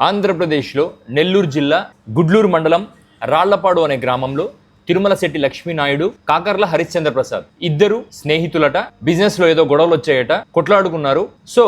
ఆంధ్రప్రదేశ్లో నెల్లూరు జిల్లా గుడ్లూరు మండలం రాళ్ళపాడు అనే గ్రామంలో తిరుమల శెట్టి లక్ష్మీనాయుడు కాకర్ల హరిశ్చంద్ర ప్రసాద్ ఇద్దరు స్నేహితులట బిజినెస్లో ఏదో గొడవలు వచ్చాయట కొట్లాడుకున్నారు. సో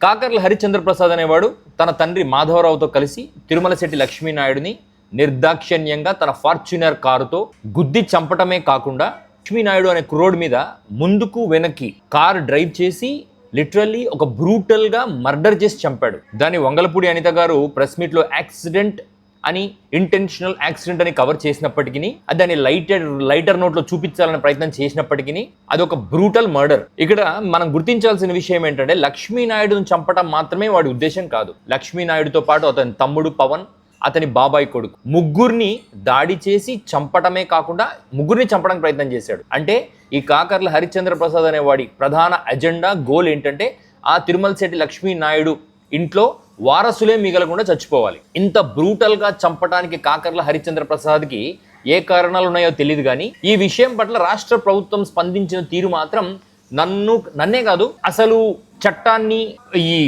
కాకర్ల హరిశ్చంద్ర ప్రసాద్ అనేవాడు తన తండ్రి మాధవరావుతో కలిసి తిరుమల శెట్టి లక్ష్మీనాయుడిని నిర్దాక్షిణ్యంగా తన ఫార్చునర్ కారుతో గుద్ది చంపటమే కాకుండా లక్ష్మీనాయుడు అనే క్రోడ్ మీద ముందుకు వెనక్కి కార్ డ్రైవ్ చేసి లిటరల్లీ ఒక బ్రూటల్గా మర్డర్ చేసి చంపాడు. దాన్ని వంగలపూడి అనిత గారు ప్రెస్ మీట్లో యాక్సిడెంట్ అని ఇంటెన్షనల్ యాక్సిడెంట్ అని కవర్ చేసినప్పటికీ అది దాన్ని లైటర్ లైటర్ నోట్లో చూపించాలనే ప్రయత్నం చేసినప్పటికీ అది ఒక బ్రూటల్ మర్డర్. ఇక్కడ మనం గుర్తించాల్సిన విషయం ఏంటంటే లక్ష్మీనాయుడును చంపడం మాత్రమే వాడి ఉద్దేశం కాదు. లక్ష్మీనాయుడుతో పాటు అతని తమ్ముడు పవన్ అతని బాబాయ్ కొడుకు. ముగ్గురిని దాడి చేసి చంపటమే కాకుండా ముగ్గురిని చంపడానికి ప్రయత్నం చేశాడు. అంటే ఈ కాకర్ల హరిశ్చంద్ర ప్రసాద్ అనేవాడి ప్రధాన అజెండా గోల్ ఏంటంటే ఆ తిరుమల శెట్టి లక్ష్మీ నాయుడు ఇంట్లో వారసులే మిగలకుండా చచ్చిపోవాలి. ఇంత బ్రూటల్గా చంపడానికి కాకర్ల హరిశ్చంద్ర ప్రసాద్కి ఏ కారణాలు ఉన్నాయో తెలియదు కానీ ఈ విషయం పట్ల రాష్ట్ర ప్రభుత్వం స్పందించిన తీరు మాత్రం నన్ను నన్నే కాదు అసలు చట్టాన్ని ఈ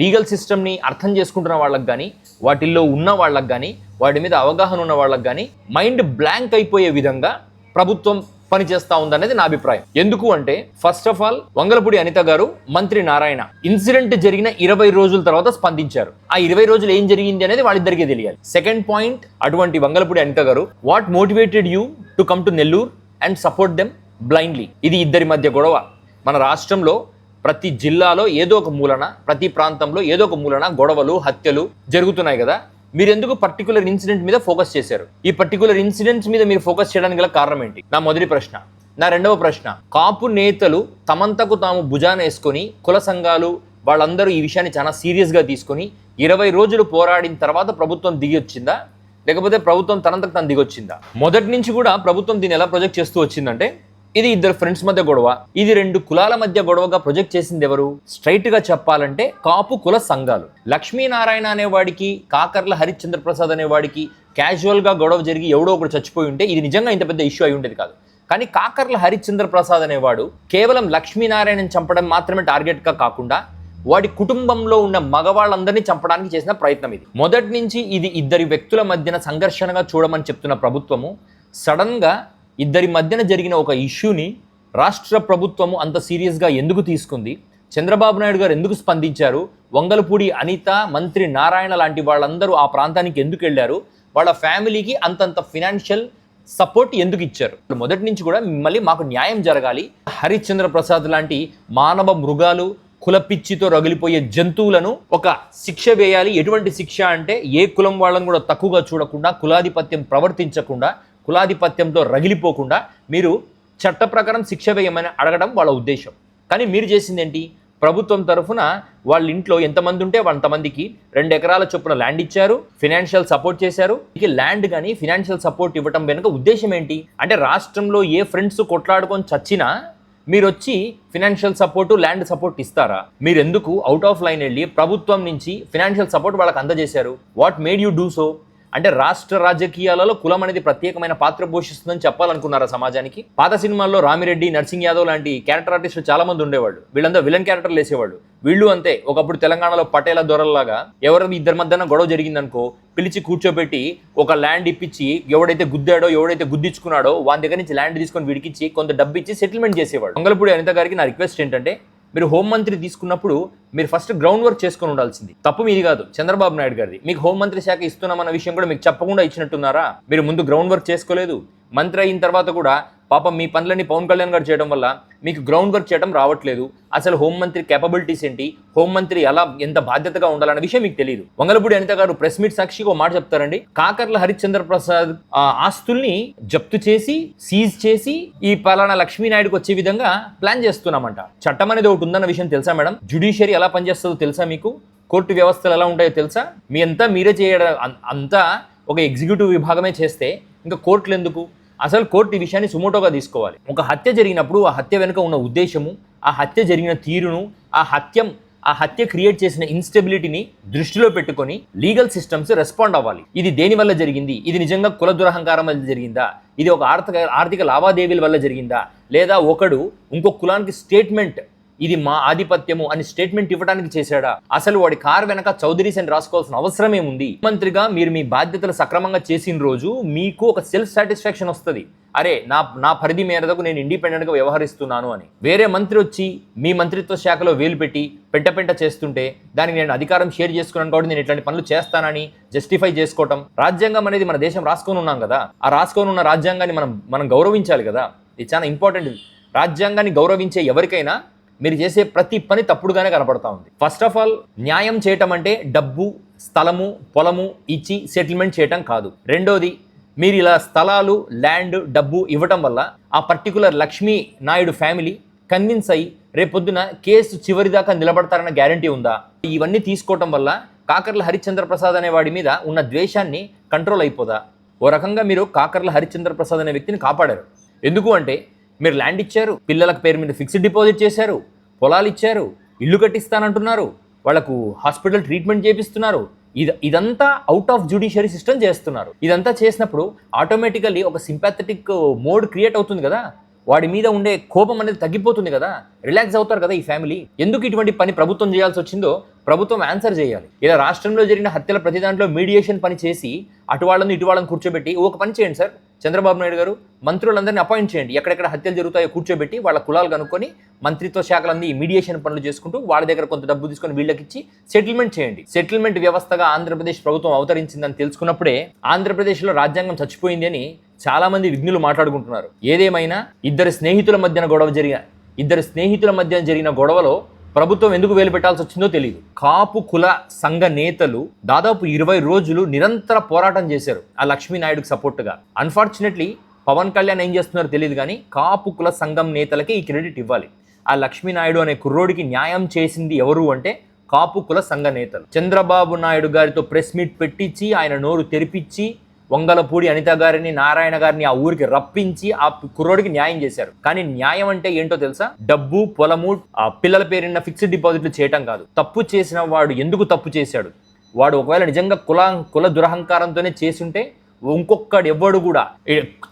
లీగల్ సిస్టమ్ని అర్థం చేసుకుంటున్న వాళ్ళకి కానీ వాటిల్లో ఉన్న వాళ్ళకి కానీ వాటి మీద అవగాహన ఉన్న వాళ్ళకి కానీ మైండ్ బ్లాంక్ అయిపోయే విధంగా ప్రభుత్వం పనిచేస్తా ఉందనేది నా అభిప్రాయం. ఎందుకు అంటే first of all Vangalapudi Anitha garu మంత్రి నారాయణ ఇన్సిడెంట్ జరిగిన ఇరవై రోజుల తర్వాత స్పందించారు. ఆ ఇరవై రోజులు ఏం జరిగింది అనేది వాళ్ళిద్దరికీ తెలియాలి. సెకండ్ పాయింట్ అటువంటి Vangalapudi Anitha garu what motivated you to come to Nellore and support them blindly ఇది ఇద్దరి మధ్య గొడవ. మన రాష్ట్రంలో ప్రతి జిల్లాలో ఏదో ఒక మూలన ప్రతి ప్రాంతంలో ఏదో ఒక మూలన గొడవలు హత్యలు జరుగుతున్నాయి కదా. మీరు ఎందుకు పర్టికులర్ ఇన్సిడెంట్ మీద ఫోకస్ చేశారు? ఈ పర్టికులర్ ఇన్సిడెంట్స్ మీద మీరు ఫోకస్ చేయడానికి గల కారణం ఏంటి? నా మొదటి ప్రశ్న. నా రెండవ ప్రశ్న. కాపు నేతలు తమంతకు తాము భుజాన వేసుకొని కుల సంఘాలు వాళ్ళందరూ ఈ విషయాన్ని చాలా సీరియస్గా తీసుకొని ఇరవై రోజులు పోరాడిన తర్వాత ప్రభుత్వం దిగి వచ్చిందా? లేకపోతే ప్రభుత్వం తనంతకు తను దిగొచ్చిందా మొదటి నుంచి కూడా ప్రభుత్వం దీన్ని ఎలా ప్రొజెక్ట్ చేస్తూ వచ్చిందంటే ఇది ఇద్దరు ఫ్రెండ్స్ మధ్య గొడవ. ఇది రెండు కులాల మధ్య గొడవగా ప్రొజెక్ట్ చేసింది ఎవరు? స్ట్రైట్గా చెప్పాలంటే కాపు కుల సంఘాలు. లక్ష్మీనారాయణ అనేవాడికి కాకర్ల హరిశ్చంద్ర ప్రసాద్ అనేవాడికి క్యాజువల్గా గొడవ జరిగి ఎవడో ఒకడు చచ్చిపోయి ఉంటే ఇది నిజంగా ఇంత పెద్ద ఇష్యూ అయి ఉండేది కాదు. కానీ కాకర్ల హరిశ్చంద్ర ప్రసాద్ అనేవాడు కేవలం లక్ష్మీనారాయణని చంపడం మాత్రమే టార్గెట్గా కాకుండా వాడి కుటుంబంలో ఉన్న మగవాళ్ళందరినీ చంపడానికి చేసిన ప్రయత్నం ఇది. మొదటి నుంచి ఇది ఇద్దరి వ్యక్తుల మధ్యన సంఘర్షణగా చూడమని చెప్తున్న ప్రభుత్వము సడన్గా ఇద్దరి మధ్యన జరిగిన ఒక ఇష్యూని రాష్ట్ర ప్రభుత్వము అంత సీరియస్గా ఎందుకు తీసుకుంది? చంద్రబాబు నాయుడు గారు ఎందుకు స్పందించారు? వంగలపూడి అనిత మంత్రి నారాయణ లాంటి వాళ్ళందరూ ఆ ప్రాంతానికి ఎందుకు వెళ్ళారు? వాళ్ళ ఫ్యామిలీకి అంతంత ఫినాన్షియల్ సపోర్ట్ ఎందుకు ఇచ్చారు? మొదటి నుంచి కూడా మిమ్మల్ని మాకు న్యాయం జరగాలి. హరిశ్చంద్ర ప్రసాద్ లాంటి మానవ మృగాలు కులపిచ్చితో రగిలిపోయే జంతువులను ఒక శిక్ష వేయాలి. ఎటువంటి శిక్ష అంటే ఏ కులం వాళ్ళని కూడా తక్కువగా చూడకుండా కులాధిపత్యం ప్రవర్తించకుండా కులాధిపత్యంతో రగిలిపోకుండా మీరు చట్ట ప్రకారం శిక్ష వేయమని అడగడం వాళ్ళ ఉద్దేశం. కానీ మీరు చేసింది ఏంటి? ప్రభుత్వం తరఫున వాళ్ళ ఇంట్లో ఎంతమంది ఉంటే అంతమందికి రెండు ఎకరాల చొప్పున ల్యాండ్ ఇచ్చారు ఫినాన్షియల్ సపోర్ట్ చేశారు. ఇక ల్యాండ్ కానీ ఫినాన్షియల్ సపోర్ట్ ఇవ్వటం వెనుక ఉద్దేశం ఏంటి? అంటే రాష్ట్రంలో ఏ ఫ్రెండ్స్ కొట్లాడుకొని చచ్చినా మీరు వచ్చి ఫినాన్షియల్ సపోర్ట్ ల్యాండ్ సపోర్ట్ ఇస్తారా? మీరు ఎందుకు అవుట్ ఆఫ్ లైన్ వెళ్ళి ప్రభుత్వం నుంచి ఫినాన్షియల్ సపోర్ట్ వాళ్ళకి అందజేశారు? What made you do so అంటే రాష్ట్ర రాజకీయాలలో కులం అనేది ప్రత్యేకమైన పాత్ర పోషిస్తుందని చెప్పాలనుకున్నారా సమాజానికి? పాత సినిమాల్లో రామిరెడ్డి నర్సింగ్ యాదవ్ లాంటి క్యారెక్టర్ ఆర్టిస్టులు చాలా మంది ఉండేవాళ్ళు. వీళ్ళందరూ విలన్ క్యారెక్టర్లు వేసేవాళ్ళు. వీళ్ళు అంతే. ఒకప్పుడు తెలంగాణలో పటేల దొరల్లాగా ఎవరు ఇద్దరి మధ్యన గొడవ జరిగిందనుకో పిలిచి కూర్చోబెట్టి ఒక ల్యాండ్ ఇప్పించి ఎవడైతే గుద్దాడో ఎవడైతే గుద్దించుకున్నాడో వాని దగ్గర నుంచి ల్యాండ్ తీసుకొని విడికిచ్చి కొంత డబ్బు ఇచ్చి సెటిల్మెంట్ చేసేవాడు మంగళపూడి అనిత గారికి నా రిక్వెస్ట్ ఏంటంటే మీరు హోంమంత్రి తీసుకున్నప్పుడు మీరు ఫస్ట్ గ్రౌండ్ వర్క్ చేసుకొని ఉండాల్సింది. తప్పు మీది కాదు చంద్రబాబు నాయుడు గారిది. మీకు హోంమంత్రి శాఖ ఇస్తున్నామన్న విషయం కూడా మీకు చెప్పకుండా ఇచ్చినట్టున్నారా? మీరు ముందు గ్రౌండ్ వర్క్ చేసుకోలేదు. మంత్రి అయిన తర్వాత కూడా పాపం మీ పనులన్నీ పవన్ కళ్యాణ్ గారు చేయడం వల్ల మీకు గ్రౌండ్ వర్క్ చేయడం రావట్లేదు. అసలు హోంమంత్రి కేపబిలిటీస్ ఏంటి? హోంమంత్రి ఎలా ఎంత బాధ్యతగా ఉండాలన్న విషయం మీకు తెలియదు వంగలపూడి అనిత గారు ప్రెస్ మీట్ సాక్షిగా ఒక మాట చెప్తారండి. కాకర్ల హరిశ్చంద్ర ప్రసాద్ ఆస్తుల్ని జప్తు చేసి సీజ్ చేసి ఈ పలానా లక్ష్మీనాయుడుకి వచ్చే విధంగా ప్లాన్ చేస్తున్నామంట. చట్టం అనేది ఒకటి ఉందన్న విషయం తెలుసా మేడం? జుడిషియరీ ఎలా పనిచేస్తుందో తెలుసా మీకు? కోర్టు వ్యవస్థలు ఎలా ఉంటాయో తెలుసా? మీ అంతా మీరే చేయడం అంతా ఒక ఎగ్జిక్యూటివ్ విభాగమే చేస్తే ఇంకా కోర్టులు ఎందుకు? అసలు కోర్టు ఈ విషయాన్ని సుమోటోగా తీసుకోవాలి. ఒక హత్య జరిగినప్పుడు ఆ హత్య వెనుక ఉన్న ఉద్దేశము ఆ హత్య జరిగిన తీరును ఆ హత్యం ఆ హత్య క్రియేట్ చేసిన ఇన్స్టెబిలిటీని దృష్టిలో పెట్టుకొని లీగల్ సిస్టమ్స్ రెస్పాండ్ అవ్వాలి. ఇది దేని వల్ల జరిగింది? ఇది నిజంగా కుల దురహంకారం వల్ల జరిగిందా? ఇది ఒక ఆర్థిక ఆర్థిక లావాదేవీల వల్ల జరిగిందా? లేదా ఒకడు ఇంకో కులానికి స్టేట్మెంట్ ఇది మా ఆధిపత్యము అని స్టేట్మెంట్ ఇవ్వడానికి చేశాడా? అసలు వాడి కార్ వెనక చౌదరీస్ అని రాసుకోవాల్సిన అవసరమే ఉంది మంత్రిగా మీరు మీ బాధ్యతలు సక్రమంగా చేసిన రోజు మీకు ఒక సెల్ఫ్ సాటిస్ఫాక్షన్ వస్తుంది. అరే నా నా పరిధి మేరకు నేను ఇండిపెండెంట్గా వ్యవహరిస్తున్నాను అని. వేరే మంత్రి వచ్చి మీ మంత్రిత్వ శాఖలో వేలు పెట్టి పెంట పెంట చేస్తుంటే దానికి నేను అధికారం షేర్ చేసుకున్నాను కాబట్టి నేను ఇట్లాంటి పనులు చేస్తానని జస్టిఫై చేసుకోవటం రాజ్యాంగం అనేది మన దేశం రాసుకొని ఉన్నాం కదా. ఆ రాసుకొని ఉన్న రాజ్యాంగాన్ని మనం మనం గౌరవించాలి కదా. ఇది చాలా ఇంపార్టెంట్ రాజ్యాంగాన్ని గౌరవించే ఎవరికైనా మీరు చేసే ప్రతి పని తప్పుడుగానే కనపడతా ఉంది. ఫస్ట్ ఆఫ్ ఆల్ న్యాయం చేయటం అంటే డబ్బు స్థలము పొలము ఇచ్చి సెటిల్మెంట్ చేయటం కాదు. రెండోది మీరు ఇలా స్థలాలు ల్యాండ్ డబ్బు ఇవ్వటం వల్ల ఆ particular Lakshmi Naidu family convince అయ్యి రేపొద్దున కేసు చివరి దాకా నిలబడతారన్న గ్యారంటీ ఉందా? ఇవన్నీ తీసుకోవటం వల్ల కాకర్ల హరిశ్చంద్ర ప్రసాద్ అనే వాడి మీద ఉన్న ద్వేషాన్ని కంట్రోల్ అయిపోదా? ఓ రకంగా మీరు కాకర్ల హరిశ్చంద్ర ప్రసాద్ అనే వ్యక్తిని కాపాడారు. ఎందుకు అంటే మీరు ల్యాండ్ ఇచ్చారు పిల్లలకు పేరు మీద ఫిక్స్డ్ డిపాజిట్ చేశారు పొలాలు ఇచ్చారు ఇల్లు కట్టిస్తానంటున్నారు వాళ్ళకు హాస్పిటల్ ట్రీట్మెంట్ చేపిస్తున్నారు ఇది ఇదంతా అవుట్ ఆఫ్ జ్యుడిషియరీ సిస్టమ్ చేస్తున్నారు. ఇదంతా చేసినప్పుడు ఆటోమేటికల్లీ ఒక సింపాథెటిక్ మోడ్ క్రియేట్ అవుతుంది కదా. వాడి మీద ఉండే కోపం అనేది తగ్గిపోతుంది కదా. రిలాక్స్ అవుతారు కదా ఈ ఫ్యామిలీ ఎందుకు ఇటువంటి పని ప్రభుత్వం చేయాల్సి వచ్చిందో ప్రభుత్వం ఆన్సర్ చేయాలి. ఇలా రాష్ట్రంలో జరిగిన హత్యల ప్రతి దాంట్లో మీడియేషన్ పని చేసి అటు వాళ్ళని ఇటు వాళ్ళని కూర్చోబెట్టి ఒక పని చేయండి సార్. చంద్రబాబు నాయుడు గారు మంత్రులందరినీ అపాయింట్ చేయండి. ఎక్కడెక్కడ హత్యలు జరుగుతాయో కూర్చోబెట్టి వాళ్ళ కులాలు కనుక్కొని మంత్రిత్వ శాఖలన్నీ మీడియేషన్ పనులు చేసుకుంటూ వాళ్ళ దగ్గర కొంత డబ్బు తీసుకొని వీళ్ళకిచ్చి సెటిల్మెంట్ చేయండి. సెటిల్మెంట్ వ్యవస్థగా ఆంధ్రప్రదేశ్ ప్రభుత్వం అవతరించిందని తెలుసుకున్నప్పుడే ఆంధ్రప్రదేశ్లో రాజ్యాంగం చచ్చిపోయింది అని చాలా మంది విఘ్నులు మాట్లాడుకుంటున్నారు. ఏదేమైనా ఇద్దరు స్నేహితుల మధ్యన గొడవ జరిగిన ఇద్దరు స్నేహితుల మధ్య జరిగిన గొడవలో ప్రభుత్వం ఎందుకు వేలు పెట్టాల్సి వచ్చిందో తెలియదు కాపు కుల సంఘ నేతలు దాదాపు ఇరవై రోజులు నిరంతర పోరాటం చేశారు ఆ లక్ష్మీనాయుడుకి సపోర్ట్గా. అన్ఫార్చునేట్లీ పవన్ కళ్యాణ్ ఏం చేస్తున్నారో తెలియదు కానీ కాపు కుల సంఘం నేతలకి ఈ క్రెడిట్ ఇవ్వాలి. ఆ లక్ష్మీనాయుడు అనే కుర్రోడికి న్యాయం చేసింది ఎవరు అంటే కాపు కుల సంఘ నేతలు. చంద్రబాబు నాయుడు గారితో ప్రెస్ మీట్ పెట్టించి ఆయన నోరు తెరిపించి వంగలపూడి అనిత గారిని నారాయణ గారిని ఆ ఊరికి రప్పించి ఆ కుర్రోడికి న్యాయం చేశారు. కానీ న్యాయం అంటే ఏంటో తెలుసా? డబ్బు పొలము ఆ పిల్లల పేరున్న ఫిక్స్డ్ డిపాజిట్లు చేయటం కాదు. తప్పు చేసిన వాడు ఎందుకు తప్పు చేశాడు? వాడు ఒకవేళ నిజంగా కుల కుల దురహంకారంతోనే చేసుంటే ఇంకొక్కడు ఎవ్వడు కూడా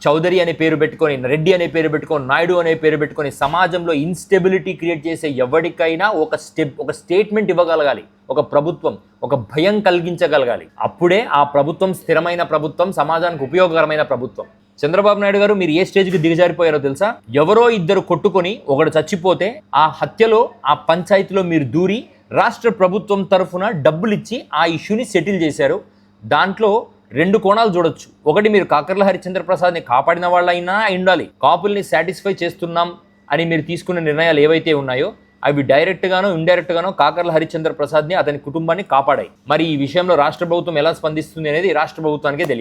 చౌదరి అనే పేరు పెట్టుకొని రెడ్డి అనే పేరు పెట్టుకొని నాయుడు అనే పేరు పెట్టుకొని సమాజంలో ఇన్స్టెబిలిటీ క్రియేట్ చేసే ఎవరికైనా ఒక స్టెప్ ఒక స్టేట్మెంట్ ఇవ్వగలగాలి. ఒక ప్రభుత్వం ఒక భయం కలిగించగలగాలి. అప్పుడే ఆ ప్రభుత్వం స్థిరమైన ప్రభుత్వం సమాజానికి ఉపయోగకరమైన ప్రభుత్వం. చంద్రబాబు నాయుడు గారు మీరు ఏ స్టేజ్కి దిగజారిపోయారో తెలుసా? ఎవరో ఇద్దరు కొట్టుకొని ఒకడు చచ్చిపోతే ఆ హత్యలో ఆ పంచాయతీలో మీరు దూరి రాష్ట్ర ప్రభుత్వం తరఫున డబ్బులు ఇచ్చి ఆ ఇష్యూని సెటిల్ చేశారు. దాంట్లో రెండు కోణాలు చూడొచ్చు. ఒకటి మీరు కాకర్ల హరిచంద్ర ప్రసాద్ని కాపాడిన వాళ్ళైనా అయి ఉండాలి. కాపుల్ని సాటిస్ఫై చేస్తున్నాం అని మీరు తీసుకున్న నిర్ణయాలు ఏవైతే ఉన్నాయో అవి డైరెక్ట్ గానో ఇండైరెక్ట్ కాకర్ల హరిచంద్ర ప్రసాద్ని అతని కుటుంబాన్ని కాపాడాయి. మరి ఈ విషయంలో రాష్ట్ర ప్రభుత్వం ఎలా స్పందిస్తుంది అనేది రాష్ట్ర ప్రభుత్వానికే తెలియాలి.